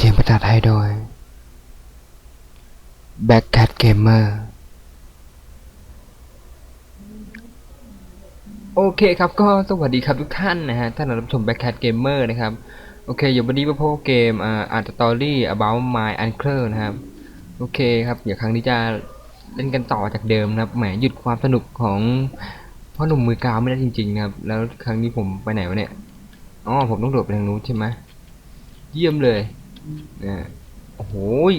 เสียงภาษาไทยโดย Backcat Gamer โอเคครับก็สวัสดีครับทุกท่านนะฮะท่านรับชม Backcat Gamer นะครับ โอเคอยู่วันนี้มาพบเกมอ่าอาร์ตตอรี่ about my uncle นะครับ โอเคครับ เดี๋ยวครั้งนี้จะเล่นกันต่อจากเดิมนะครับ แหมหยุดความสนุกของพ่อหนุ่มมือกาวไม่ได้จริงๆนะครับ แล้วครั้งนี้ผมไปไหนวะเนี่ย อ๋อผมต้องโดดไปทางนู้นใช่ไหมเยี่ยมเลย นะโอ้โหย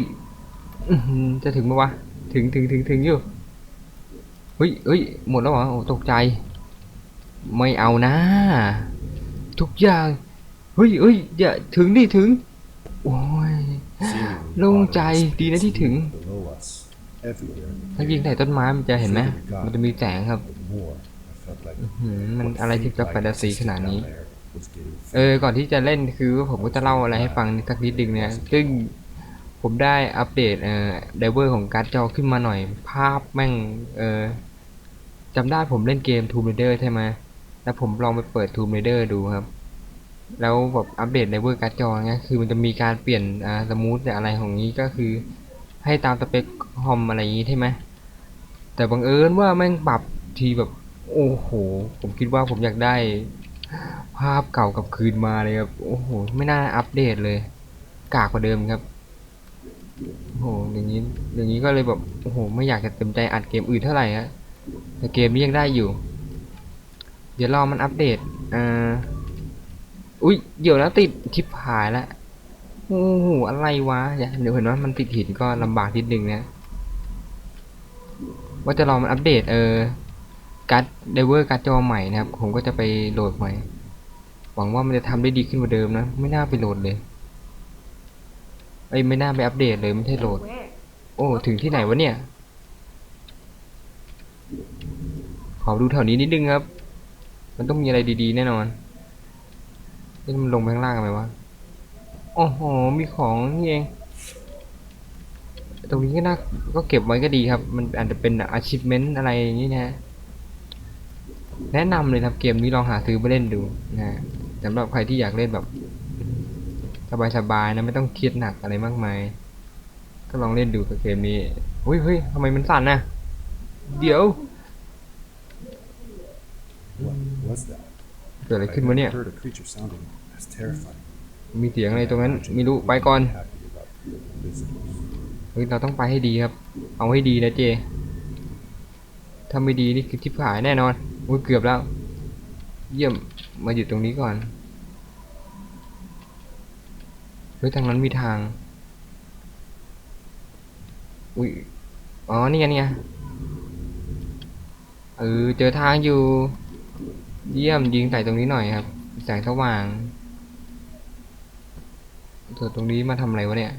อื้อหือจะถึงปะวะ ถึงถึงถึงถึงอยู่เฮ้ยเฮ้ยหมดแล้วเหรอโอ้ตกใจ ไม่เอานะ ทุกอย่างเฮ้ยเฮ้ยอย่าถึงดิถึง โอ้ยโล่งใจดีนะที่ถึงถ้ายิงใส่ต้นไม้มันจะเห็นไหมมันจะมีแสงครับมมันอะไรที่จะแฟนตาซีขนาดนี้ down there was getting เออ ก่อนที่จะเล่นคือผมก็จะเล่าอะไรให้ฟังสักนิดนึงเนี่ย ซึ่งผมได้อัปเดตเอ่อไดเวอร์ของการ์ดจอขึ้นมาหน่อย ภาพแม่ง เออจำได้ผมเล่นเกม Tomb Raider ใช่ไหม แล้วผมลองไปเปิด Tomb Raider ดูครับ แล้วแบบอัปเดตไดเวอร์การ์ดจอเงี้ยคือมันจะมีการเปลี่ยนอ่าสมูทอะไรของนี้ก็คือ ให้ตามสเปคคอมอะไรอย่างนี้ใช่ไหม แต่บังเอิญว่าแม่งปรับทีแบบ โอ้โห ผมคิดว่าผมอยากได้ ภาพเก่ากับคืนมาเลยครับโอ้โหไม่น่าอัปเดตเลย กากกว่าเดิมครับโอ้โหอย่างนี้อย่างนี้ก็เลยแบบโอ้โหไม่อยากจะเต็มใจอัดเกมอื่นเท่าไหร่ฮะแต่เกมนี้ยังได้อยู่ เดี๋ยวรอมันอัปเดตอ่าอุ้ยเดี๋ยวนะติดชิปหายแล้วโอ้โหอะไรวะอย่าเดี๋ยวเห็นว่ามันติดหินก็ลำบากนิดนึงนะว่าจะรอมันอัปเดตเออ การ์ดไดเวอร์การ์ดจอใหม่นะครับ ผมก็จะไปโหลดใหม่ หวังว่ามันจะทำได้ดีขึ้นกว่าเดิมนะ ไม่น่าไปโหลดเลยเอ้ยไม่น่าไปอัปเดตเลยไม่ใช่โหลด โอ้ ถึงที่ไหนวะเนี่ย ขอดูแถวนี้นิดนึงครับ มันต้องมีอะไรดีๆแน่นอนนี่มันลงไปข้างล่างกันไหมวะ โอ้โห มีของนี่เอง ตรงนี้ก็น่าก็เก็บไว้ก็ดีครับ มันอาจจะเป็น achievement อะไรอย่างนี้นะ แนะนำเลยครับเกมนี้ลองหาซื้อมาเล่นดูนะฮะสำหรับใครที่อยากเล่นแบบ สบายๆนะไม่ต้องเครียดหนักอะไรมากมาย ก็ลองเล่นดูกับเกมนี้เฮ้ยเฮ้ยทำไมมันสั่นนะเดี๋ยว What was that? เกิดอะไร I ขึ้นวะเนี่ย never heard a creature sounding as terrifying. มีเสียงอะไรตรงนั้นไม่รู้ไปก่อน Happy about visitors. เฮ้ยเราต้องไปให้ดีครับ เอาให้ดีนะเจถ้าไม่ดีนี่คือทิพหายแน่นอน อุ้ยเกือบแล้ว เยี่ยมมาอยู่ตรงนี้ก่อนเฮ้ยทางนั้นมีทาง อุ้ยอ๋อนี่ไงนี่ไงเออเจอทางอยู่ เยี่ยมยิงใส่ตรงนี้หน่อยครับแสงสว่างส่วตรงนี้มาทำอะไรวะเนี่ย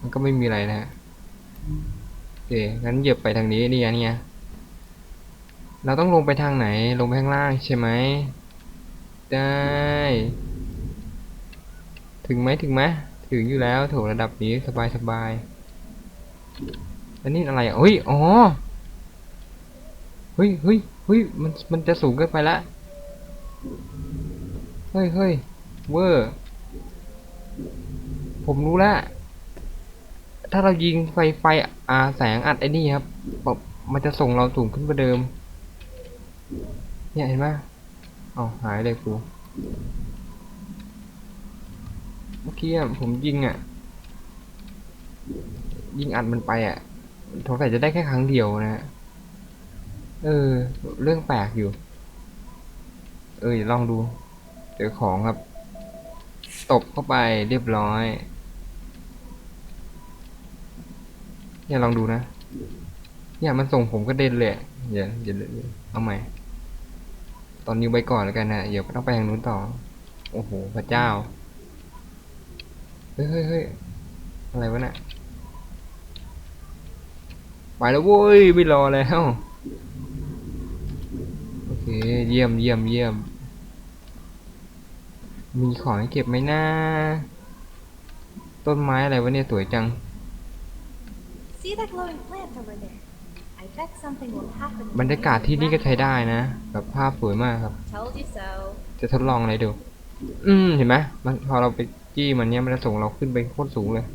มันก็ไม่มีอะไรนะฮะ เคงั้นเหยียบไปทางนี้นี่ไงนี่ไงเราต้องลงไปทางไหนลงไปข้างล่างใช่ไหมได้ ถึงไหมถึงไหมถึงอยู่แล้วโถระดับนี้สบายสบายแล้วนี่อะไรอะเฮ้ยอ๋อเฮ้ยเฮ้ยเฮ้ยมันมันจะสูงเกินไปละเฮ้ยเฮ้ยเวอร์ผมรู้แล้ว ถ้าเรายิงไฟไฟอ่าแสงอัดไอ้นี่ครับแบบมันจะส่งเราสูงขึ้นกว่าเดิม เนี่ยเห็นไหมเอาหายเลยกูเมื่อกี้ผมยิงอะ ยิงอัดมันไปอะสงสัยจะได้แค่ครั้งเดียวนะฮะเออ เรื่องแปลกอยู่ เออลองดู เจอของครับ ตบเข้าไปเรียบร้อย เนี่ยลองดูนะ เนี่ยมันส่งผมก็เด่นเลยอะเดี๋ยวเดี๋ยวเดี๋ยเอาใหม่ ตอนนี้ไว้ก่อนแล้วกันนะเดี๋ยวก็ต้องไปทางนู้นต่อ โอ้โหพระเจ้าเฮ้ยเฮ้ยเฮ้ยอะไรวะเนี่ยไปแล้วโว้ยไม่รอแล้วโอเคเยี่ยมเยี่ยมเยี่ยม มีของให้เก็บไหมนะต้นไม้อะไรวะเนี่ยสวยจัง See that glowing plant over there? I bet something will happen. บรรยากาศที่นี่ก็ใช้ได้นะ แบบภาพสวยมากครับ Told you so. จะทดลองอะไรดู อืม เห็นไหมมันพอเราไปจี้มันเนี้ยมันจะส่งเราขึ้นไปโคตรสูงเลย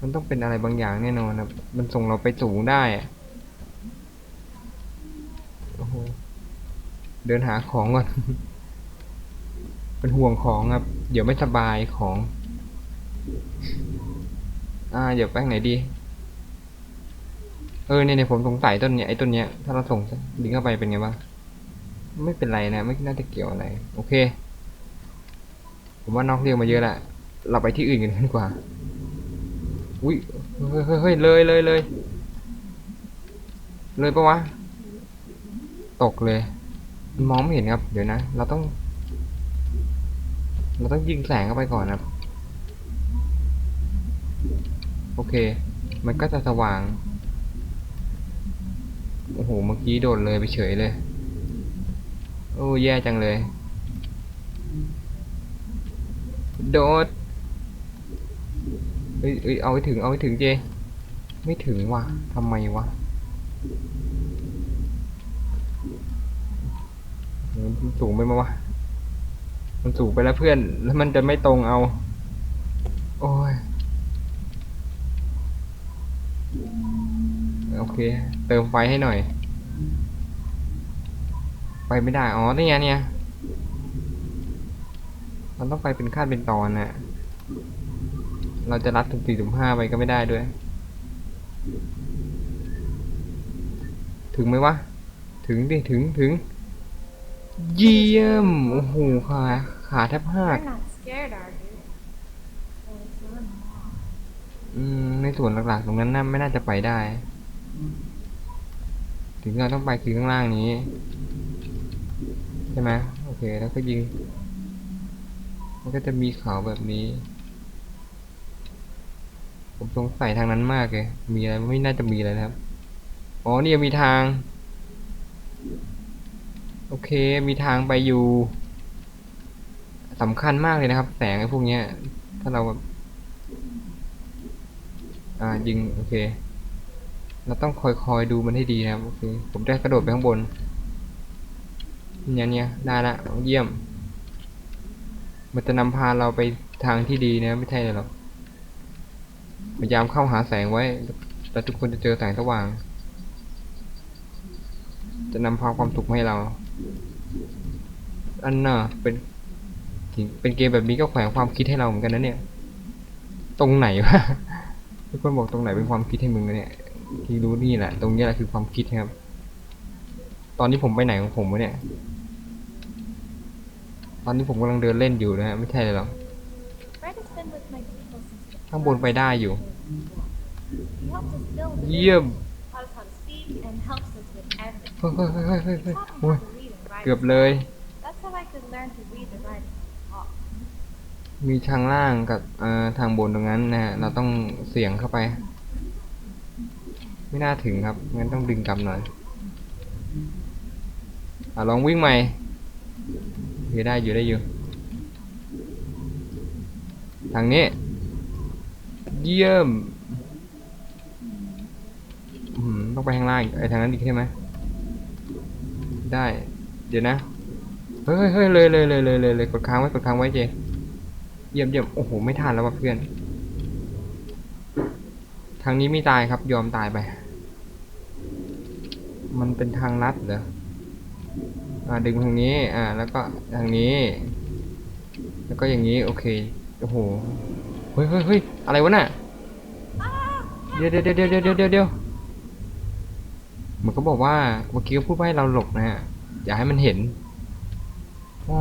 มันต้องเป็นอะไรบางอย่างแน่นอนครับมันส่งเราไปสูงได้อะโอ้โห เดินหาของก่อน เป็นห่วงของครับ เดี๋ยวไม่สบายของ อ่าเดี๋ยวไปทางไหนดี เออเนี่ยเนี่ยผมสงสัยต้นเนี้ยไอ้ต้นเนี้ยถ้าเราส่งลิงเข้าไปเป็นไงบ้าง ไม่เป็นไรนะไม่น่าจะเกี่ยวอะไร โอเค ผมว่านอกเรื่องมาเยอะแหละเราไปที่อื่นกันดีกว่า อุ้ยเฮ้ยเฮ้ยเฮ้ยเลยเลยเลยเลยปะวะ ตกเลยมันมองไม่เห็นครับ เดี๋ยวนะ เราต้อง เราต้องยิงแสงเข้าไปก่อนครับ โอเค มันก็จะสว่าง โอ้โห เมื่อกี้โดดเลยไปเฉยเลย โอ้แย่จังเลย โดดเอ้ยเอ้ยเอาให้ถึง เอาให้ถึงเจ ไม่ถึงว่ะทำไมวะมันสูงไปมาวะ มันสูงไปแล้วเพื่อน แล้วมันจะไม่ตรงเอา เคเติมไฟให้หน่อย ไปไม่ได้ อ๋อนี่ไงเนี่ย มันต้องไปเป็นขั้นเป็นตอนน่ะเราจะรัดถึงสี่ถึงห้าไปก็ไม่ได้ด้วย ถึงไหมวะ ถึงดิ ถึงถึง เยี่ยม โอ้โหขาขาแทบหัก You're not scared, are you? Well, you're not. อืม ในส่วนหลักๆ ตรงนั้นน่าไม่น่าจะไปได้ ถึงเราต้องไปคือข้างล่างนี้ ใช่ไหมโอเค แล้วก็ยิง มันก็จะมีเขาแบบนี้ ผมสงสัยทางนั้นมากเลย มีอะไรไม่น่าจะมีอะไรนะครับ อ๋อ นี่มีทาง โอเค มีทางไปอยู่สำคัญมากเลยนะครับ แสงไอ้พวกเนี้ย ถ้าเราแบบ อ่า ยิง โอเค เราต้องคอยคอยดูมันให้ดีนะครับโอเคผมได้กระโดดไปข้างบนเนี่ยเนี่ยได้ละเยี่ยม มันจะนำพาเราไปทางที่ดีนะไม่ใช่เลยหรอกพยายามเข้าหาแสงไว้แล้วทุกคนจะเจอแสงสว่าง จะนำพาความสุขให้เรา อันน่ะเป็นเป็นเกมแบบนี้ก็แขวงความคิดให้เราเหมือนกันนะเนี่ย ตรงไหนวะทุกคนบอกตรงไหนเป็นความคิดให้มึงนะเนี่ย ที่รู้นี่แหละ ตรงนี้แหละคือความคิดครับ ตอนนี้ผมไปไหนของผมวะเนี่ย ตอนนี้ผมกำลังเดินเล่นอยู่นะฮะไม่ใช่เลยหรอกข้างบนไปได้อยู่ เยี่ยมเฮ้ยเฮ้ยเฮ้ยเฮ้ยโอ้ยเกือบเลย มีทางล่างกับทางบนตรงนั้นนะฮะเราต้องเสี่ยงเข้าไป ไม่น่าถึงครับ งั้นต้องดึงกลับหน่อย อะลองวิ่งใหม่โอเคได้อยู่ได้อยู่ ทางนี้ เยี่ยมต้องไปทางล่างไอ้ทางนั้นอีกใช่ไหม ได้ เดี๋ยวนะ เฮ้ยเฮ้ยเลยเลยเลยเลยเลยเลยกดค้างไว้กดค้างไว้เจ เยี่ยมเยี่ยมโอ้โห ไม่ทันแล้วว่ะเพื่อนางนี้ไม่ตายครับ ยอมตายไป มันเป็นทางลัดเหรออ่าดึงทางนี้ อ่า แล้วก็ทางนี้ แล้วก็อย่างนี้ โอเค โอ้โห เฮ้ยเฮ้ยเฮ้ยอะไรวะน่ะ เดี๋ยวเดี๋ยวเดี๋ยวเดี๋ยวเดี๋ยวเดี๋ยวเหมันก็บอกว่าเมื่อกี้ก็พูดว่าให้เราหลบนะฮะ อย่าให้มันเห็น อ๋อ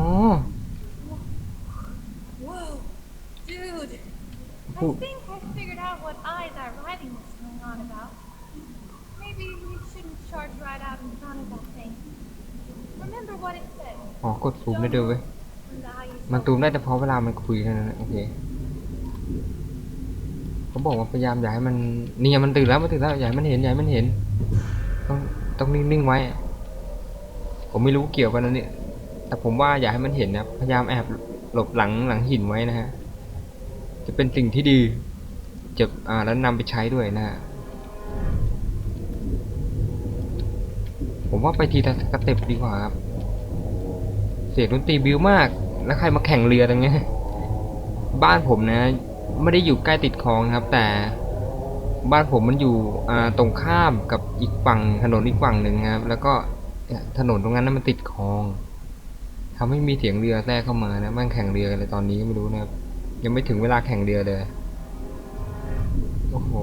ตูมได้ด้วยเว้ยมันซูมได้แต่เพราะเวลามันคุยเท่านั้นโอเคเขาบอกว่าพยายามอย่าให้มันนี่ยมันตื่นแล้วมันตื่นแล้วอย่าให้มันเห็นอย่าให้มันเห็น ต้องต้องนิ่งๆไว้ ผมไม่รู้เกี่ยวกันนะเนี่ยแต่ผมว่าอย่าให้มันเห็นนะพยายามแอบหลบหลังหลังหินไว้นะฮะจะเป็นสิ่งที่ดีจะอ่าแล้วนำไปใช้ด้วยนะฮะผมว่าไปทีละสเต็ปดีกว่าครับ สียงดนตรีบิวมาก แล้วใครมาแข่งเรือตรงเนี้ยบ้านผมนะ ไม่ได้อยู่ใกล้ติดคลองนะครับ แต่บ้านผมมันอยู่ตรงข้ามกับอีกฝั่งถนนอีกฝั่งหนึ่งครับ แล้วก็ถนนตรงนั้นนะมันติดคลองทำให้มีเสียงเรือแทรกเข้ามานะมันแข่งเรือกันเลยตอนนี้ไม่รู้นะครับ ยังไม่ถึงเวลาแข่งเรือเลยโอ้โห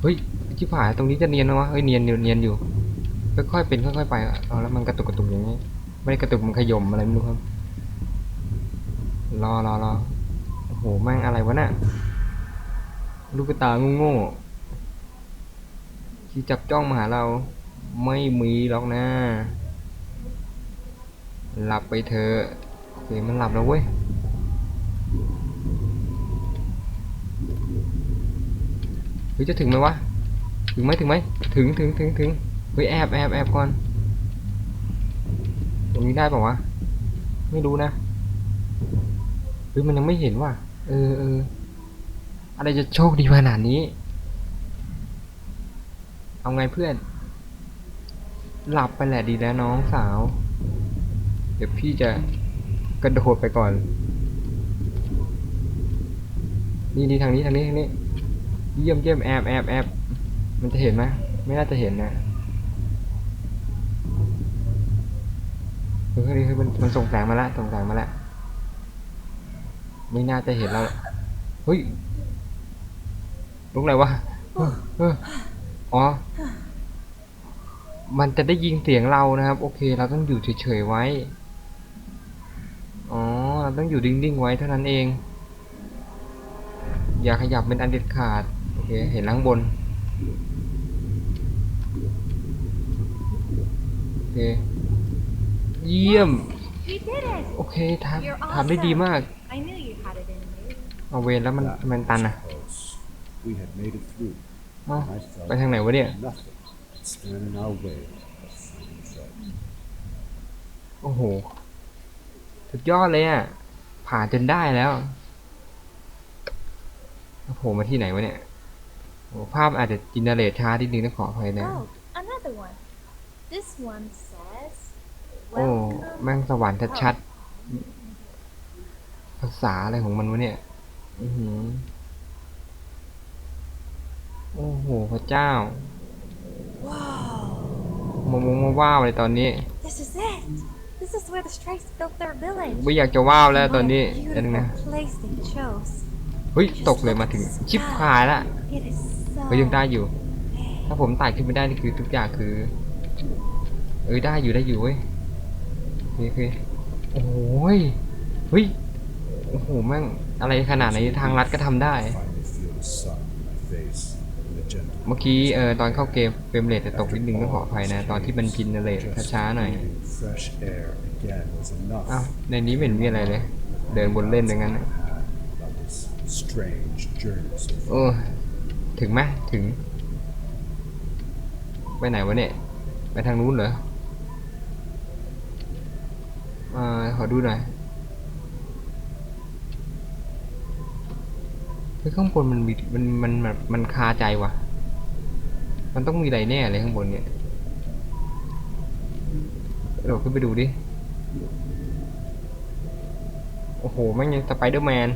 เฮ้ยชิบหายตรงนี้จะเนียนไหมวะเฮ้ยเนียนอยู่เนียนอยู่ ค่อยๆเป็นค่อยๆไปเอาแล้วมันกระตุกกระตุกอย่างนี้ ไม่ได้กระตุกมันขยมอะไรไม่รู้ครับ รอรอรอโอ้โหแม่งอะไรวะน่ะลูกตาโง่ๆที่จับจ้องมาหาเราไม่มีหรอกนะหลับไปเถอะโอเคมันหลับแล้วเว้ยเฮ้ยจะถึงไหมวะ ถึงไหมถึงไหมถึงถึงถึงถึง ฮ้ยแอบแอบแอบก่อน ตรงนี้ได้ป่าวะ ไม่รู้นะเฮ้ยมันยังไม่เห็นว่ะ เออเอออะไรจะโชคดีขนาดนี้ เอาไงเพื่อน หลับไปแหละดีแล้วน้องสาว เดี๋ยวพี่จะกระโดดไปก่อน นี่นี่ทางนี้ทางนี้ทางนี้ เยี่ยมเยี่ยมแอบแอบแอบมันจะเห็นไหมไม่น่าจะเห็นนะ เฮ้ยเฮ้ยเฮ้ยมันมันส่งแสงมาแล้วส่งแสงมาแล้วไม่น่าจะเห็นเราเฮ้ยลุกอะไรวะเออเอออ๋อ มันจะได้ยินเสียงเรานะครับ โอเค เราต้องอยู่เฉยๆไว้ อ๋อ เราต้องอยู่นิ่งๆไว้เท่านั้นเอง อย่าขยับเป็นอันเด็ดขาด โอเค เห็นล้างบน โอเค เยี่ยม You did it! โอเคท You're ำทำได้ดีมาก I knew you had it in you. เอาเวรแล้วมัน That ทำไมมันตันอะ was close. We had made it through. เอ้า and I felt ไปทางไหนวะเนี่ย nothing could stand in our way. as Simon said. โอ้โห สุดยอดเลยอะ ผ่านจนได้แล้วโอ้โหมาที่ไหนวะเนี่ยโอ้ภาพอาจจะจินเนเรตช้านิดนึงนะขออภัยนะ Oh, another one. This one says, โอ้ Welcome แม่งสวรรค์ชัดๆภาษาอะไรของมันวะเนี่ย อือหือโอ้โห พระเจ้า Whoa! มามงมาว้าวเลยตอนนี้ This is it! This is where the Strays built their village. ไม่อยากจะว้าวแล้ว What ตอน a นี้เดี๋ยวนึงนะ beautiful place they chose. เฮ้ย ตกเลยมาถึง ชิบหายละ It is so เฮ้ยยังได้อยู่ ถ้าผมไต่ขึ้นไม่ได้นี่คือทุกอย่างคือ เอ้ยได้อยู่ได้อยู่เว้ย โอเคโอเคโอ้ยเฮ้ยโอ้โหแม่งอะไรขนาดไหนทางลัดก็ทำได้ เมื่อกี้เออตอนเข้าเกมเฟรมเรทจะตกนิดนึงต้องขออภัยนะ ตอนที่มันกินเรทช้าๆหน่อยอ้าวในนี้เห็นมีอะไรเลย เดินบนเล่นอย่างนั้นโอ้ถึงไหมถึง ไปไหนวะเนี่ย ไปทางนู้นเหรออ่า ขอดูหน่อยเฮ้ข้างบนมันมีมันมันมันมันคาใจว่ะ มันต้องมีอะไรแน่เลยข้างบนเนี่ยโดดขึ้นไปดูดิ โอ้โหแม่งยังสไปเดอร์แมน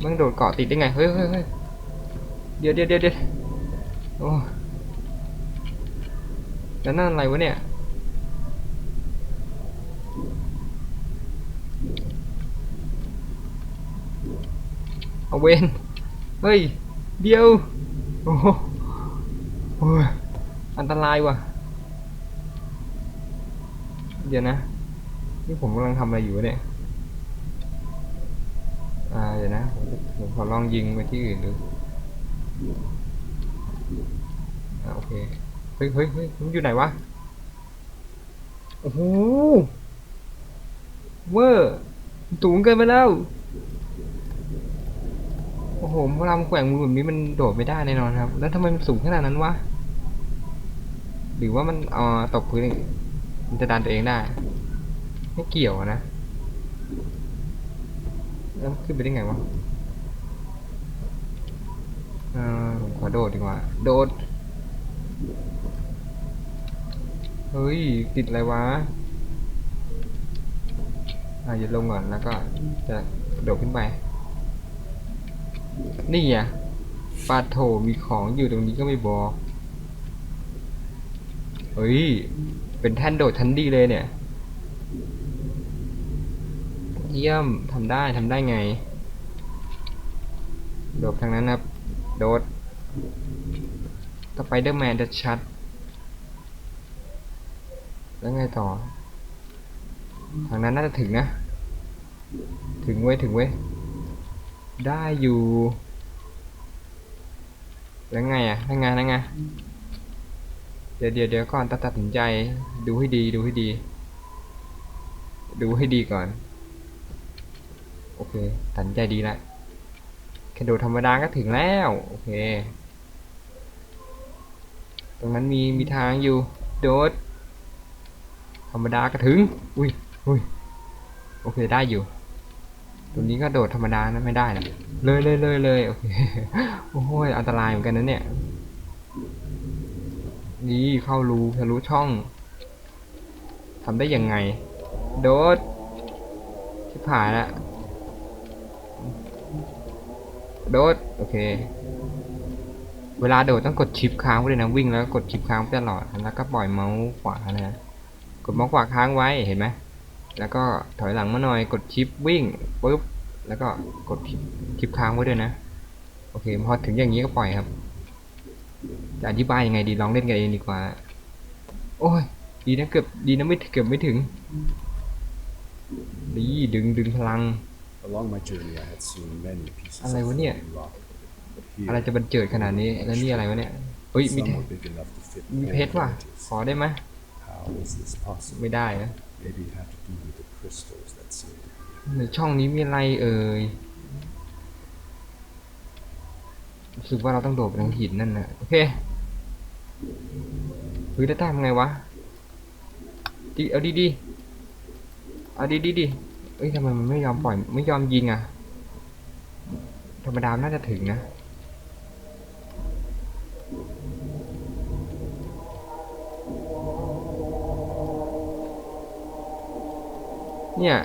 แมันโดดเกาะติดได้ไง เฮ้ยเฮ้ยเฮ้ยเดี๋ยวเดี๋ยวเดี๋ยวเดี๋ยวโอ้แล้วนั่นอะไรวะเนี่ย เวนเฮ้ย เดียว โอ้โหอันตรายว่ะ เดี๋ยวนะ นี่ผมกำลังทำอะไรอยู่เนี่ย อ่า เดี๋ยวนะ ผมขอลองยิงไปที่อื่นดูอ่าโอเค เฮ้ยเฮ้ยเฮ้ยมันอยู่ไหนวะ โอ้โห เวอร์สูงเกินไปแล้ว โอ้โหเวลามันแกว่งมือแบบนี้มันโดดไม่ได้แน่นอนครับ แล้วทำไมมันสูงขนาดนั้นวะ หรือว่ามันเอ่อตกพื้นเองมันจะดันตัวเองได้ ไม่เกี่ยวนะ แล้วขึ้นไปได้ไงวะเออผมขอโดดดีกว่า โดด เฮ้ย ติดอะไรวะอะอย่าลงก่อนแล้วก็จะโดดขึ้นไป นี่อะปาโถมีของอยู่ตรงนี้ก็ไม่บอก เฮ้ย เป็นแท่นโดดชั้นดีเลยเนี่ย เยี่ยมทำได้ทำได้ไง โดดทางนั้นครับ โดดสไปเดอร์แมนจะชัด แล้วไงต่อ ทางนั้นน่าจะถึงนะ ถึงไว้ย ถึงไว้ย ได้อยู่ แล้วไงอะแล้วไงแล้วไงเดี๋ยวเดี๋ยวเดี๋ยวก่อนตัดตัดสินใจ ดูให้ดีดูให้ดี ดูให้ดีก่อน โอเค ตัดใจดีละแค่โดดธรรมดาก็ถึงแล้ว โอเค ตรงนั้นมีมีทางอยู่ โดด ธรรมดาก็ถึง อุ้ยอุ้ยโอเค ได้อยู่ ตรงนี้ก็โดดธรรมดานะไม่ได้นะเลยเลยเลยเลยโอเคโอ้โหอันตรายเหมือนกันนะเนี่ยนี่เข้ารูทะลุช่องทำได้ยังไง โดดชิบหายละโดดโอเค เวลาโดดต้องกดชิปค้างไว้เลยนะวิ่งแล้วกดชิปค้างตลอดแล้วก็ปล่อยเมาส์ขวานะกดเมาส์ขวาค้างไว้เห็นไหม แล้วก็ถอยหลังมาหน่อยกดชิปวิ่งปุ๊บแล้วก็กดชิปชิปค้างไว้ด้วยนะ โอเคพอถึงอย่างนี้ก็ปล่อยครับ จะอธิบายยังไงดีลองเล่นกันเองดีกว่า โอ้ย ดีนะเกือบดีนะไม่เกือบไม่ถึง ดีดึงดึงพลัง Along my journey, I had seen many pieces อะไร of วะเนี่ย floating rock. But อะไร here, จะบันเจิดขนาดนี้แล้วนี่อะไรวะเนี่ยเฮ้ยมี some were big enough to fit มี whole เพชรว่ะ villages. ขอได้ไหม How is this possible? ไม่ได้นะ Maybe it had to do with the crystals that seem to be ในช่องนี้มีอะไรเอ่ยรู้สึกว่าเราต้องโดดไปทางหินนั่นนะโอเคเฮ้ยได้ทำไงวะดีเอาดีดีเอาดีดีดีเอ้ยทำไมมันไม่ยอมปล่อยไม่ยอมยิงอะ ธรรมดาน่าจะถึงนะ เนี่ย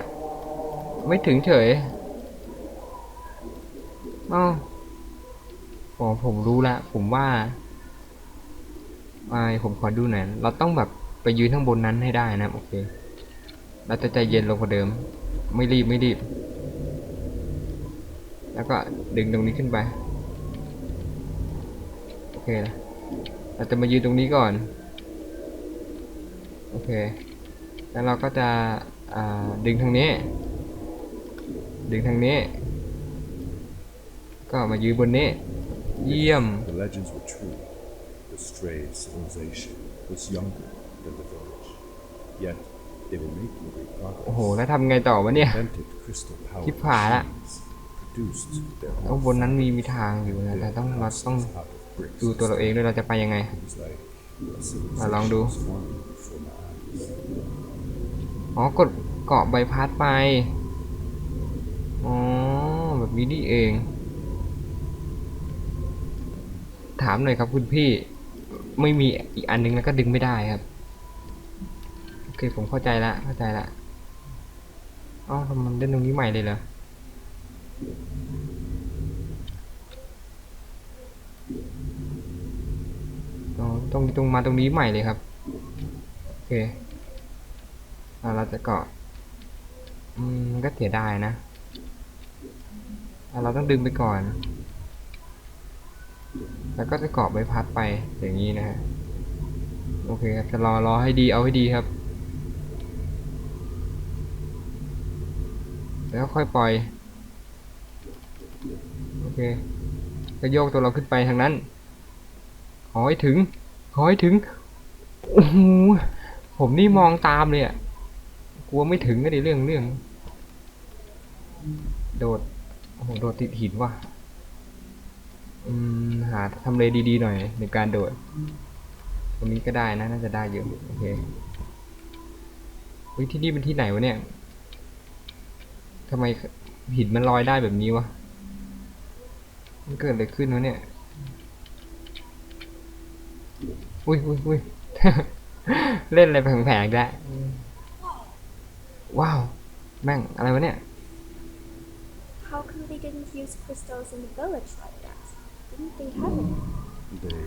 ไม่ถึงเฉยอ้าวอ๋อผมรู้ละ ผมว่าไอผมขอดูหน่อย เราต้องแบบไปยืนข้างบนนั้นให้ได้นะโอเค เราจะใจเย็นลงกว่าเดิม ไม่รีบไม่รีบ แล้วก็ดึงตรงนี้ขึ้นไป โอเคนะเราจะมายืนตรงนี้ก่อน โอเค แล้วเราก็จะ อ่า ดึงทางนี้ ดึงทางนี้ ก็มายืนบนนี้ เยี่ยม The legends were true. The stray civilization was younger than the village. Yet, they were making great โอ้โห progress. แล้วทำไงต่อวะเนี่ย Invented crystal powered ชิบหายละ machines. Produced their ข้าง own บนนั้นมีมีทางอยู่นะ แต่ต้องเราต้อง houses out of bricks ดูตัวเราเองด้วยเราจะไปยังไง It was like a อะลองดู civilization was forming before my eyes. อ๋อกดเกาะใบพัดไป อ๋อ แบบนี้นี่เอง ถามหน่อยครับคุณพี่ ไม่มีอีกอันนึงแล้วก็ดึงไม่ได้ครับ โอเคผมเข้าใจละ เข้าใจละอ๋อทำมันเล่นตรงนี้ใหม่เลยเหรออ๋องตรงมาตรงนี้ใหม่เลยครับ โอเค เราจะเกาะ อืมก็เสียดายนะเราต้องดึงไปก่อน แล้วก็จะเกาะใบพัดไปอย่างนี้นะฮะ โอเคครับ จะรอรอให้ดีเอาให้ดีครับ แล้วค่อยปล่อย โอเคก็โยกตัวเราขึ้นไปทางนั้น ขอให้ถึง ขอให้ถึง โอ้โหผมนี่มองตามเลยอะ กลัวไม่ถึงก็ในเรื่องเรื่อง โดด โอ้โห โดดติดหินว่ะ อืม หาทำเลดีๆหน่อยในการโดด ตรงนี้ก็ได้นะ น่าจะได้อยู่โอเคเฮ้ยที่นี่เป็นที่ไหนวะเนี่ยทำไมหินมันลอยได้แบบนี้วะ มันเกิดอะไรขึ้นวะเนี่ย อุ้ยอุ้ยอุ้ยเล่นอะไรแผลงๆได้ ว้าว แม่ง อะไรวะเนี่ย How come they didn't use crystals in the village like that? Didn't they have any? They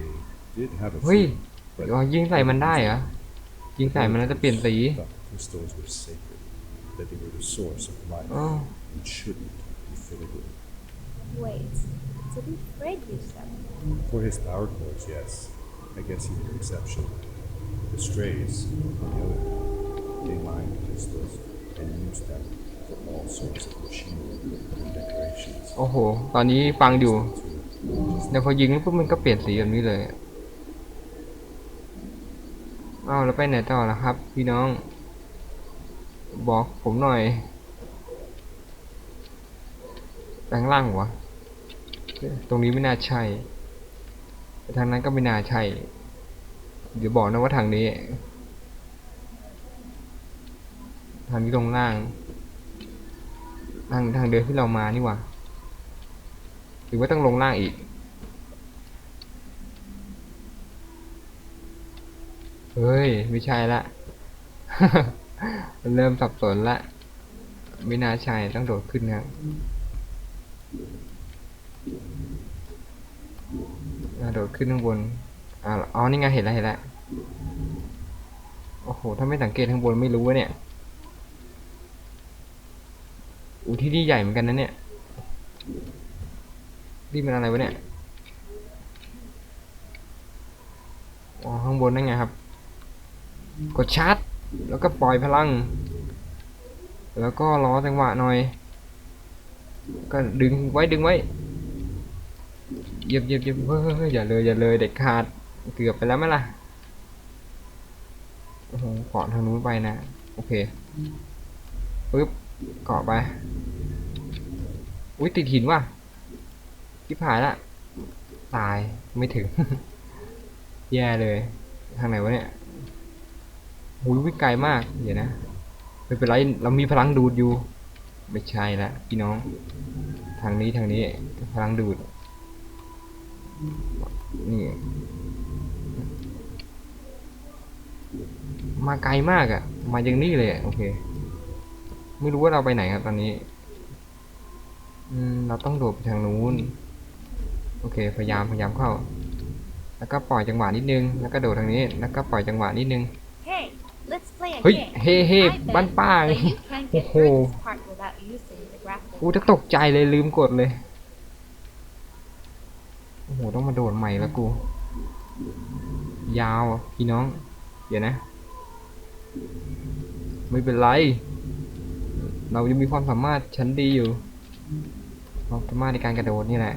did have a เฮ้ย few, but อ๋อยิงใส่มันได้เหรอ ยิงใส่มันแล้วจะเปลี่ยนสี thought the crystals were sacred, that they were the source of life, อ๋อ and shouldn't be fiddled with. Wait, didn't Fred use them? For his power cores, yes. I guess he made an exception. The strays, on the other hand, they mined crystals and use them for all sorts of machinery and decorations. โอ้โห ตอนนี้ฟังอยู่ To just เดี๋ยวพอยิงปุ๊บมันก็เปลี่ยนสีแบบนี้เลยเอ้าแล้วไปไหนต่อล่ะครับ พี่น้อง บอกผมหน่อยแปลงร่างวะตรงนี้ไม่น่าใช่ทางนั้นก็ไม่น่าใช่ เดี๋ยวบอกนะว่าทางนี้ ทางนี้ลงล่าง ทางทางเดินที่เรามานี่หว่าหรือว่าต้องลงล่างอีก เฮ้ย ไม่ใช่ละ เริ่มสับสนละ ไม่น่าใช่ต้องโดดขึ้นนะโดดขึ้นข้างบนอ๋อนี่ไงเห็นแล้วเห็นแล้วโอ้โห ถ้าไม่สังเกตข้างบนไม่รู้วะเนี่ย อู้ที่นี่ใหญ่เหมือนกันนะเนี่ยนี่มันอะไรวะเนี่ยอ๋อข้างบนนั่นไงครับ กดชาร์จแล้วก็ปล่อยพลัง แล้วก็รอจังหวะหน่อย ก็ดึงไว้ดึงไว้เยียบเยียบเยียบเฮ้ยเฮ้ยเฮ้ยอย่าเลยอย่าเลยเด็ดขาดเกือบไปแล้วไหมล่ะโอ้โหเกาะทางนู้นไปนะ โอเคปึ๊บ เกาะไป อุ้ยติดหินว่ะชิบหายละ ตายไม่ถึง แย่เลย ทางไหนวะเนี่ยหุยวิ่งไกลมาก เดี๋ยวนะไม่เป็นไร เรามีพลังดูดอยู่ ไม่ใช่ละพี่น้อง ทางนี้ทางนี้ พลังดูด นี่ มาไกลมากอะ่ะ มาอย่างนี้เลย โอเค ไม่รู้ว่าเราไปไหนครับตอนนี้ อืม เราต้องโดดไปทางนู้น โอเค พยายาม พยายามเข้า แล้วก็ปล่อยจังหวะนิดนึง แล้วก็โดดทางนี้ แล้วก็ปล่อยจังหวะนิดนึง Hey, let's play a เฮ้ย game. เฮ้เฮ้ I บ้าน bet ป้า that you can't get Oh. through this part without using the grapple. กูจะตกใจเลยลืมกดเลย โอ้โห ต้องมาโดดใหม่แล้วกู ยาวอะพี่น้อง เดี๋ยวนะ ไม่เป็นไร เรายังมีความสามารถชั้นดีอยู่ความสามารถในการกระโดดนี่แหละ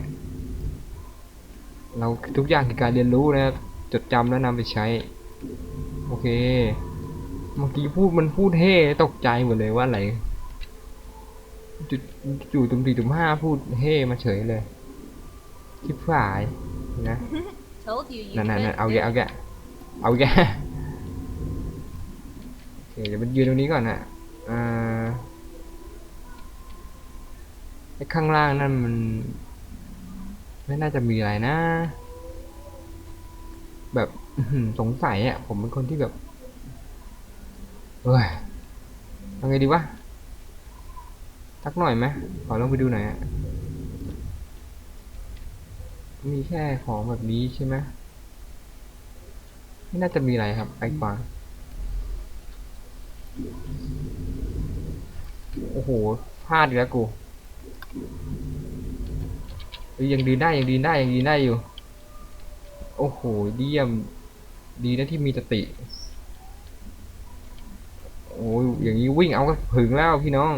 เราทุกอย่างคือการเรียนรู้นะครับ จดจำแล้วนำไปใช้ โอเค เมื่อกี้พูดมันพูดเฮ่ตกใจหมดเลยว่าอะไรจุดจู่ตุ่มสี่ตุ่มห้าพูดเฮ่มาเฉยเลยคิดฝ่ายนะ Told you you นั่นนั่น couldn't เอา do แก it. เอาแกเอาแกโอเคเดี๋ยวมันยืนตรงนี้ก่อนนะอ่า ข้างล่างนั่นมัน ไม่น่าจะมีอะไรนะ แบบสงสัยอะ ผมเป็นคนที่แบบเฮ้ยทำไงดีวะสักหน่อยไหมขอลองไปดูหน่อยอะมีแค่ของแบบนี้ใช่ไหมไม่น่าจะมีอะไรครับไปกว่าโอ้โหพลาดอีกแล้วกู ยยังดีได้ยังดีได้ยังดีได้อยู่ โอ้โหเยี่ยม ดีนะที่มีสติโอ้ยอย่างนี้วิ่งเอาก็ถึงแล้วพี่น้อง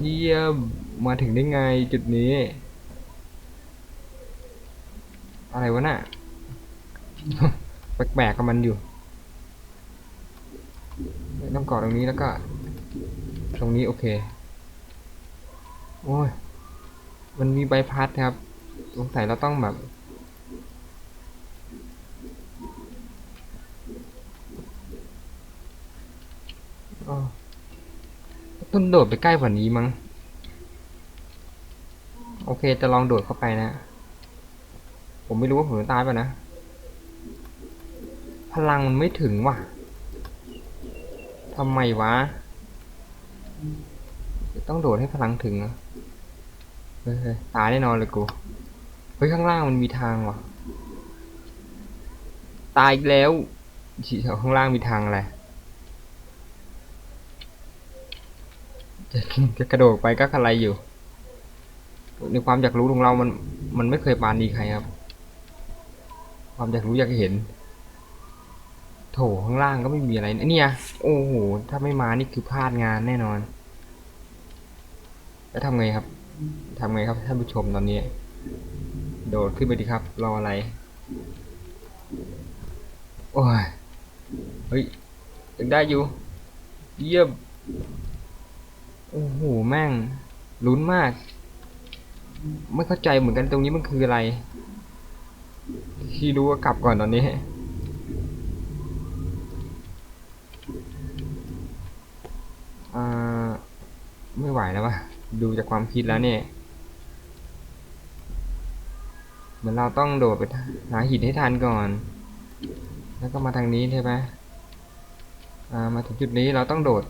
เยี่ยมมาถึงได้ไงจุดนี้ อะไรวะน่ะ แปลกๆกับมันอยู่ต้องกอดตรงนี้แล้วก็ ตรงนี้โอเค โอ้ย มันมีใบพัดครับ สงสัยเราต้องแบบ ต้นโดดไปใกล้กว่านี้มั้ง โอเค จะลองโดดเข้าไปนะ ผมไม่รู้ว่าผมจะตายป่ะนะ พลังมันไม่ถึงว่ะทำไมวะ ต้องโดดให้พลังถึงอะ ตายแน่นอนเลยกูเฮ้ยข้างล่างมันมีทางว่ะ ตายอีกแล้วฉีข้างล่างมีทางอะไรจะจะกระโดดไปก็อะไรอยู่ ในความอยากรู้ของเรามันมันไม่เคยปานดีใครครับ ความอยากรู้อยากเห็น โถข้างล่างก็ไม่มีอะไรนะเนี่ยโอ้โหถ้าไม่มานี่คือพลาดงานแน่นอน แล้วทำไงครับ ทำไงครับท่านผู้ชมตอนนี้ โดดขึ้นไปดีครับรออะไร โอ้ย เฮ้ยยังได้อยู่ เยี่ยม โอ้โห แม่งลุ้นมาก ไม่เข้าใจเหมือนกันตรงนี้มันคืออะไร ที่รู้ว่ากลับก่อนตอนนี้อ่าไม่ไหวแล้ววะ ดูจากความคิดแล้วเนี่ย เหมือนเราต้องโดดไปหาหินให้ทันก่อน แล้วก็มาทางนี้ใช่ไหมามาถึงจุดนี้เราต้องโดด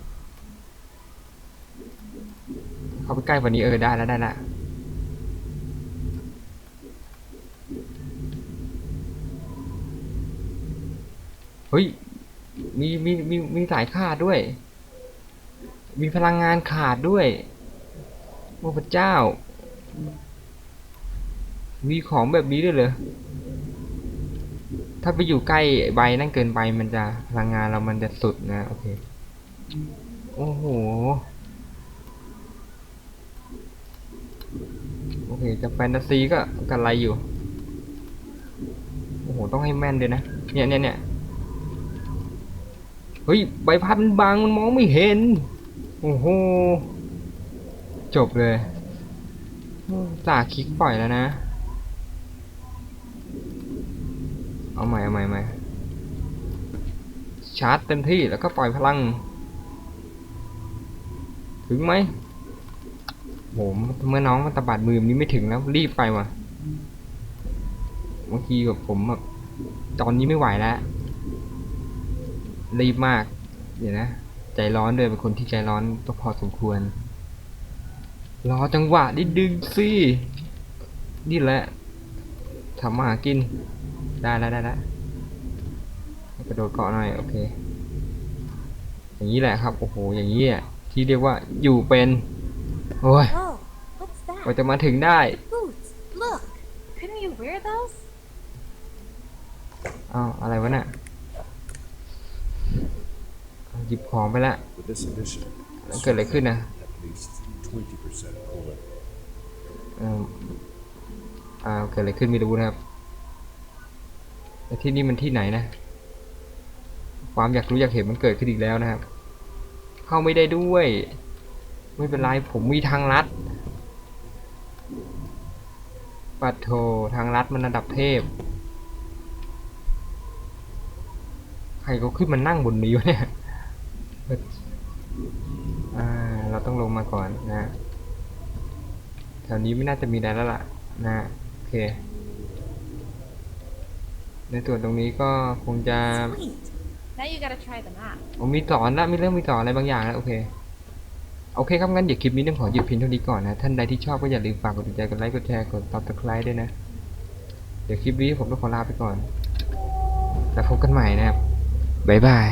เข้าไปใกล้กว่านี้เออได้แล้วได้แล้วเฮ้ย มีมีมีมีสายขาดด้วย มีพลังงานขาดด้วย โอ้พระเจ้า มีของแบบนี้ด้วยเหรอ ถ้าไปอยู่ใกล้ใบนั่นเกินไปมันจะพลังงานเรามันจะสุดนะ โอเค โอ้โห โอเค จะแฟนตาซีก็กันไรอยู่ โอ้โห ต้องให้แม่นด้วยนะ เนี่ยเนี่ยเนี่ยเฮ้ย ใบพัดมันบางมันมองไม่เห็น โอ้โห จบเลยจ่าคลิกปล่อยแล้วนะ เอาใหม่เอาใหม่ใหม่ชาร์จเต็มที่แล้วก็ปล่อยพลัง ถึงไหมโหเมื่อน้องมันตะบัดมือแบบนี้ไม่ถึงแล้วรีบไปว่ะบางทีแบบผมแบบตอนนี้ไม่ไหวแล้วรีบมาก เดี๋ยวนะ ใจร้อนด้วยเป็นคนที่ใจร้อนก็พอสมควร รอจังหวะนิดดึงสินี่แหละทำมาหากิน ได้แล้วได้แล้วกระโดดเกาะหน่อยโอเค อย่างนี้แหละครับโอ้โหอย่างนี้อะที่เรียกว่าอยู่เป็นโอ้ย Oh, what's กว่า that? จะมาถึงได้ Boots. Look. Couldn't you wear those? อ้าวอะไรวะน่ะเอาหยิบของไปละ With this addition, แล้วเกิดอะไรขึ้นนะ at least 20% cooler. เอ่ออ่าเกิดอะไรขึ้นไม่รู้นะครับแต่ที่นี่มันที่ไหนนะ ความอยากรู้อยากเห็นมันเกิดขึ้นอีกแล้วนะครับ เข้าไม่ได้ด้วย ไม่เป็นไรผมมีทางลัดปัดโททางลัดมันระดับเทพ ใครก็ขึ้นมานั่งบนนี้วะเนี่ย ต้องลงมาก่อนนะ แถวนี้ไม่น่าจะมีอะไรแล้วล่ะนะโอเค ในส่วนตรงนี้ก็คงจะ Sweet. Now you gotta try the map. ผมมีสอนแล้วมีเรื่องมีสอนอะไรบางอย่างแล้วโอเค โอเคครับงั้นเดี๋ยวคลิปนี้ต้องขอหยุดเพียงเท่านี้ก่อนนะ ท่านใดที่ชอบก็อย่าลืมฝากกดติดตามกดไลค์กดแชร์กด subscribe ด้วยนะ เดี๋ยวคลิปนี้ผมต้องขอลาไปก่อน แล้วพบกันใหม่นะครับบ๊ายบาย